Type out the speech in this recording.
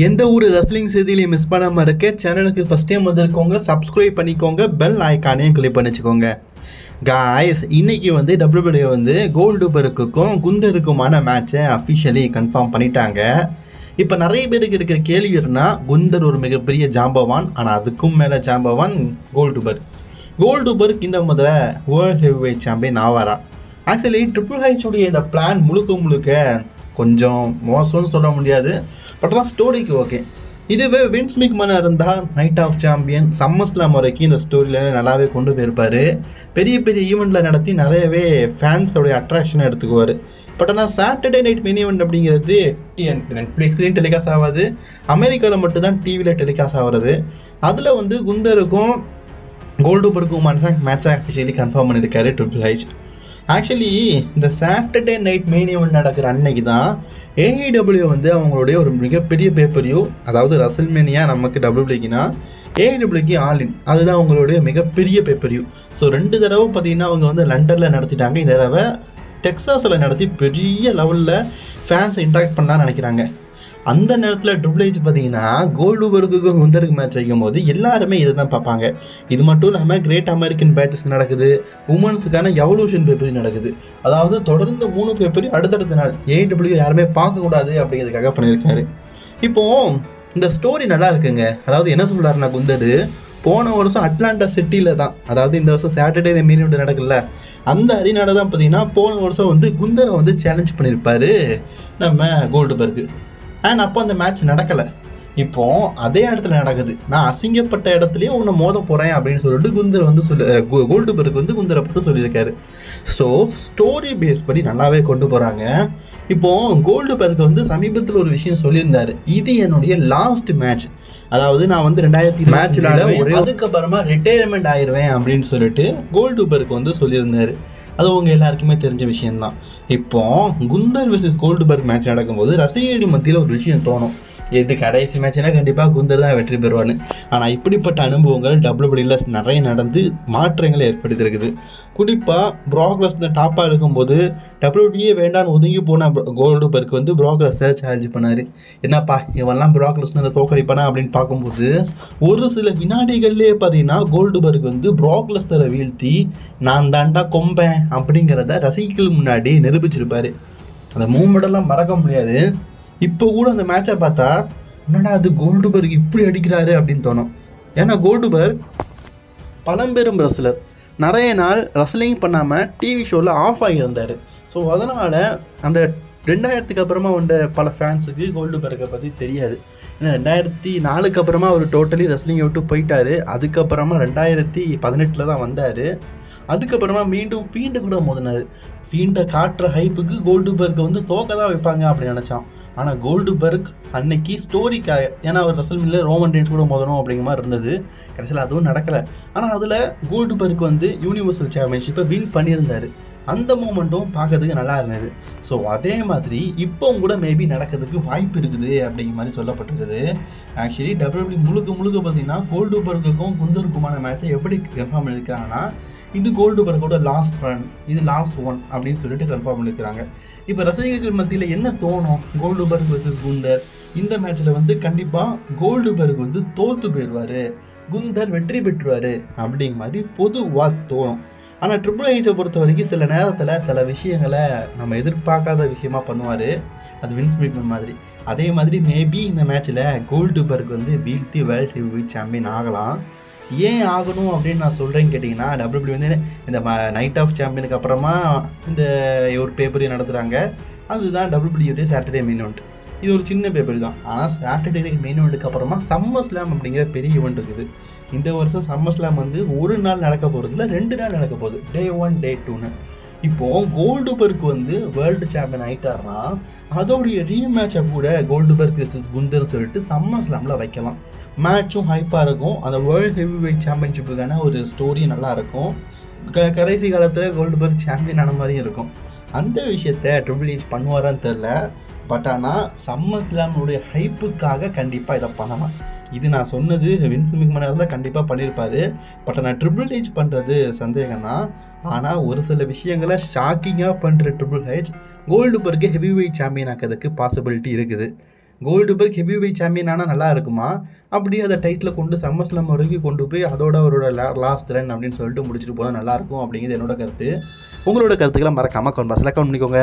எந்த ஒரு wrestling செய்தியிலையும் miss பண்ணாமல் இருக்க சேனலுக்கு ஃபஸ்ட் டைம் வந்திருக்கவங்க சப்ஸ்கிரைப் பண்ணிக்கோங்க பெல் ஐக்கானையும் கிளிக் பண்ணிச்சுக்கோங்க. காய்ஸ் இன்னைக்கு வந்து டபிள்யூபிள்யூ வந்து கோல்டு பெருக்குக்கும் குந்தருக்குமான மேட்சை அஃபிஷியலி கன்ஃபார்ம் பண்ணிட்டாங்க. இப்போ நிறைய பேருக்கு இருக்கிற கேள்வி என்ன குந்தர் ஒரு மிகப்பெரிய ஜாம்பவான் ஆனால் அதுக்கும் மேலே ஜாம்பவான் கோல்டுபர் கோல்டுபர்க் இந்த முதல்ல வேர்ல்டு ஹெவிவேட் சாம்பியன் ஆவாரா? ஆக்சுவலி ட்ரிபிள் ஹைச் இந்த பிளான் முழுக்க முழுக்க கொஞ்சம் மோசம்னு சொல்ல முடியாது. பட் ஆனால் ஸ்டோரிக்கு ஓகே இதுவே வின்ஸ் மிக்மனாக இருந்தால் நைட் ஆஃப் சாம்பியன் சம்மஸ்லாம் வரைக்கும் இந்த ஸ்டோரியில் நல்லாவே கொண்டு போயிருப்பார். பெரிய பெரிய ஈவெண்ட்டில் நடத்தி நிறையவே ஃபேன்ஸோடைய அட்ராக்ஷனை எடுத்துக்குவார். பட் ஆனால் சாட்டர்டே நைட் மினி ஈவெண்ட் அப்படிங்கிறது நெட்ஃப்ளிக்ஸ்லேயும் டெலிகாஸ்ட் ஆகாது. அமெரிக்காவில் மட்டும்தான் டிவியில் டெலிகாஸ்ட் ஆகிறது. அதில் வந்து குந்தருக்கும் கோல்டுபர்க்கும் மனுஷன் மேட்ச் ஆஃபிஷியலி கன்ஃபார்ம் பண்ணியிருக்காரு ட்ரிபிள் ஹைச் ஆக்சுவலி இந்த சாட்டர்டே நைட் மெயின் ஈவெண்ட் நடக்கிற அன்னைக்கு தான் ஏஐடபிள்யூ வந்து அவங்களுடைய ஒரு மிகப்பெரிய பேப்பரையோ அதாவது ரசல்மேனியா நமக்கு டபிள்யூபிள்யூக்குனா ஏஐடபிள்யூக்கு ஆல் இன் அதுதான் அவங்களுடைய மிகப்பெரிய பேப்பரியூ ஸோ ரெண்டு தடவை பார்த்தீங்கன்னா அவங்க வந்து லண்டனில் நடத்திட்டாங்க. இந்த தடவை டெக்ஸாஸில் நடத்தி பெரிய லெவலில் ஃபேன்ஸை இன்ட்ராக்ட் பண்ணலான்னு நினைக்கிறாங்க. அந்த நேரத்தில் ட்ரிபிள் ஹெச் பார்த்தீங்கன்னா கோல்டு பர்க்குக்கும் குந்தருக்கு மேட்ச் வைக்கும் போது எல்லாருமே இதை தான் பார்ப்பாங்க. இது மட்டும் இல்லாமல் கிரேட் அமெரிக்கன் பேச்சஸ் நடக்குது. உமன்ஸுக்கான எவல்யூஷன் பேப்பரி நடக்குது. அதாவது தொடர்ந்து மூணு பேப்பரி அடுத்தடுத்த நாள் ஏடபிள்யூ யாருமே பார்க்கக்கூடாது அப்படிங்கிறதுக்காக பண்ணியிருக்காரு. இப்போ இந்த ஸ்டோரி நல்லா இருக்குங்க. அதாவது என்ன சொல்கிறாருன்னா குந்தரு போன வருஷம் அட்லாண்டா சிட்டியில் தான் அதாவது இந்த வருஷம் சாட்டர்டே மீன் நடக்குல்ல அந்த அரிநாட தான் பார்த்தீங்கன்னா போன வருஷம் வந்து குந்தரை வந்து சேலஞ்ச் பண்ணியிருப்பாரு. நம்ம கோல்டு பர்க்கு அண்ட் அப்போ அந்த மேட்ச் நடக்கலை. இப்போ அதே இடத்துல நடக்குது. நான் அசிங்கப்பட்ட இடத்துலயே உன்னை மோத போறேன் அப்படின்னு சொல்லிட்டு குந்தர் வந்து சொல்லு கோ- கோல்டு பர்க் வந்து குந்தரை பற்றி சொல்லியிருக்காரு. ஸோ ஸ்டோரி பேஸ் படி நல்லாவே கொண்டு போறாங்க. இப்போ கோல்டு பர்க் வந்து சமீபத்தில் ஒரு விஷயம் சொல்லியிருந்தாரு. இது என்னுடைய லாஸ்ட் மேட்ச் அதாவது நான் வந்து ரெண்டாயிரத்தி மேட்ச்ல அதுக்கப்புறமா ரிட்டையர்மெண்ட் ஆயிருவேன் அப்படின்னு சொல்லிட்டு கோல்டு பர்க் வந்து சொல்லியிருந்தாரு. அது உங்க எல்லாருக்குமே தெரிஞ்ச விஷயம்தான். இப்போ Gunther vs Goldberg match நடக்கும்போது ரசிகர்கள் மத்தியில் ஒரு விஷயம் தோணும். இது கடைசி மேட்ச்னா கண்டிப்பாக குந்தர் தான் வெற்றி பெறுவான்னு. ஆனால் இப்படிப்பட்ட அனுபவங்கள் டபிள்யூபிள்யூல நிறைய நடந்து மாற்றங்களை ஏற்படுத்தியிருக்குது. குறிப்பாக ப்ராக்லஸ் டாப்பாக இருக்கும்போது டபிள்யூபிள்யூ வேண்டான்னு ஒதுங்கி போன கோல்டு பர்க் வந்து ப்ராக்லஸ் சேலஞ்ச் பண்ணார். என்னப்பா இவெல்லாம் ப்ராக்லஸ் தோக்கடிப்பானா அப்படின்னு பார்க்கும்போது ஒரு சில வினாடிகள்லேயே பார்த்தீங்கன்னா கோல்டு பர்க் வந்து ப்ராக்லஸ்னரை வீழ்த்தி நான் தாண்டா கொம்பேன் அப்படிங்கிறத ரசிகர்கள் முன்னாடி நிரூபிச்சிருப்பாரு. அந்த மூமெண்டெல்லாம் மறக்க முடியாது. இப்போ கூட அந்த மேட்சை பார்த்தா என்னடா அது கோல்டுபர்க் இப்படி அடிக்கிறாரு அப்படின்னு தோணும். ஏன்னா கோல்டுபர்க் பழம்பெரும் ரசலர் நிறைய நாள் ரசலிங் பண்ணாமல் டிவி ஷோவில் ஆஃப் ஆகியிருந்தார். ஸோ அதனால் அந்த ரெண்டாயிரத்துக்கு அப்புறமா வந்த பல ஃபேன்ஸுக்கு கோல்டுபர்க்கை பற்றி தெரியாது. ஏன்னா ரெண்டாயிரத்தி நாலுக்கு அப்புறமா அவர் டோட்டலி ரெஸ்லிங்கை விட்டு போயிட்டாரு. அதுக்கப்புறமா ரெண்டாயிரத்தி பதினெட்டில் தான் வந்தார். அதுக்கப்புறமா மீண்டும் ஃபீண்டை கூட மோதினார். ஃபீண்டை காட்டுற ஹைப்புக்கு கோல்டுபர்க்கை வந்து தோக்க தான் வைப்பாங்க அப்படின்னு நினச்சான். ஆனால் கோல்டுபர்க் அன்னைக்கு ஸ்டோரிக்காக ஏன்னா அவர் ரசல்மில்ல ரோமன் ரேன்ஸ் கூட மோதணும் அப்படிங்கிற மாதிரி இருந்தது. கடைசியில் அதுவும் நடக்கலை. ஆனால் அதில் கோல்டுபர்க் வந்து யூனிவர்சல் சாம்பியன்ஷிப்பை வின் பண்ணியிருந்தாரு. அந்த மூமெண்ட்டும் பார்க்கறதுக்கு நல்லா இருந்தது. ஸோ அதே மாதிரி இப்போவும் கூட மேபி நடக்கிறதுக்கு வாய்ப்பு இருக்குது அப்படிங்கிற மாதிரி சொல்லப்பட்டிருக்குது. ஆக்சுவலி டபிள்யூபி முழுக்க முழுக்க பார்த்தீங்கன்னா கோல்டு பர்க்குக்கும் குந்தருக்குமான மேட்சை எப்படி கன்ஃபார்ம் பண்ணியிருக்காங்கன்னா இது கோல்டு கோல்டுபர்க்கோட லாஸ்ட் ரன் இது லாஸ்ட் ஒன் அப்படின்னு சொல்லிட்டு கன்ஃபார்ம் பண்ணியிருக்காங்க இப்போ ரசிகர்கள் மத்தியில் என்ன தோணும்? Goldberg versus Gunther. இந்த மேட்ச்சில் வந்து கண்டிப்பாக கோல்டு பர்க் வந்து தோற்று போயிடுவார். குந்தர் வெற்றி பெற்றுவார் அப்படிங்கிற மாதிரி பொதுவாக தோணும். ஆனால் ட்ரிபிள் ஹெச்சை பொறுத்த வரைக்கும் சில நேரத்தில் சில விஷயங்களை நம்ம எதிர்பார்க்காத விஷயமா பண்ணுவார். அது வின்ஸ் பிக்மன் மாதிரி. அதே மாதிரி மேபி இந்த மேட்ச்சில் கோல்டுபர்க் வந்து வீழ்த்தி வேர்ல்ட் ஹெவிவெயிட் சாம்பியன் ஆகலாம். ஏன் ஆகணும் அப்படின்னு நான் சொல்கிறேன்னு கேட்டிங்கன்னா டபிள்யூபி வந்து இந்த நைட் ஆஃப் சாம்பியனுக்கு அப்புறமா இந்த ஒரு பேப்பரையும் நடத்துகிறாங்க அதுதான் டபிள்யூபிடியுடைய சாட்டர்டே மீன் இது ஒரு சின்ன பேப்பர் தான். ஆனால் சாட்டர்டே மெயின் eventக்கு அப்புறமா சம்மர் ஸ்லாம் அப்படிங்கிற பெரிய ஈவெண்ட் இருக்குது. இந்த வருஷம் சம்மர் ஸ்லாம் வந்து ஒரு நாள் நடக்க போகிறதுல ரெண்டு நாள் நடக்க போகுது. டே ஒன் டே டூன்னு இப்போது கோல்டு பர்க் வந்து வேர்ல்டு சாம்பியன் ஆகிட்டார்னா அதோடைய ரீமேட்சை கூட கோல்டு பர்க் vs குந்தர்னு சொல்லிட்டு சம்மர் ஸ்லாமில் வைக்கலாம். மேட்சும் ஹைப்பாக இருக்கும். அந்த வேர்ல்டு ஹெவி வெயிட் சாம்பியன்ஷிப்புக்கான ஒரு ஸ்டோரி நல்லா இருக்கும். க கடைசி காலத்தில் கோல்டு பர்க் சாம்பியன் ஆன மாதிரியும் இருக்கும். அந்த விஷயத்த ட்ரிபிள் ஹெச் பண்ணுவாரான்னு தெரில பட் ஆனால் சம்மர் ஸ்லாமுடைய ஹைப்புக்காக கண்டிப்பாக இதை பண்ணலாம். இது நான் சொன்னது வின்ஸ் மிக்மனாக இருந்தால் கண்டிப்பாக பண்ணியிருப்பார் பட் நான் ட்ரிபிள் ஹெச் பண்ணுறது சந்தேகம் தான் ஆனால் ஒரு சில விஷயங்களை ஷாக்கிங்காக பண்ணுற ட்ரிபிள் ஹெச் கோல்டு பர்க்கு ஹெவி வெயிட் சாம்பியன் ஆக்கிறதுக்கு பாசிபிலிட்டி இருக்குது. Goldberg heavy weight champion ஆனால் நல்லா இருக்குமா? அப்படியே அதை டைட்டில் கொண்டு சம்மஸ்லம் வரைக்கும் கொண்டு போய் அதோட அவரோட லாஸ்ட் ரன் அப்படின்னு சொல்லிட்டு முடிச்சுட்டு போனால் நல்லாயிருக்கும் அப்படிங்கிறது என்னோட கருத்து. உங்களோட கருத்துக்களை மறக்காமல் கமெண்ட் பாக்ஸில் கமெண்ட் பண்ணிக்கோங்க.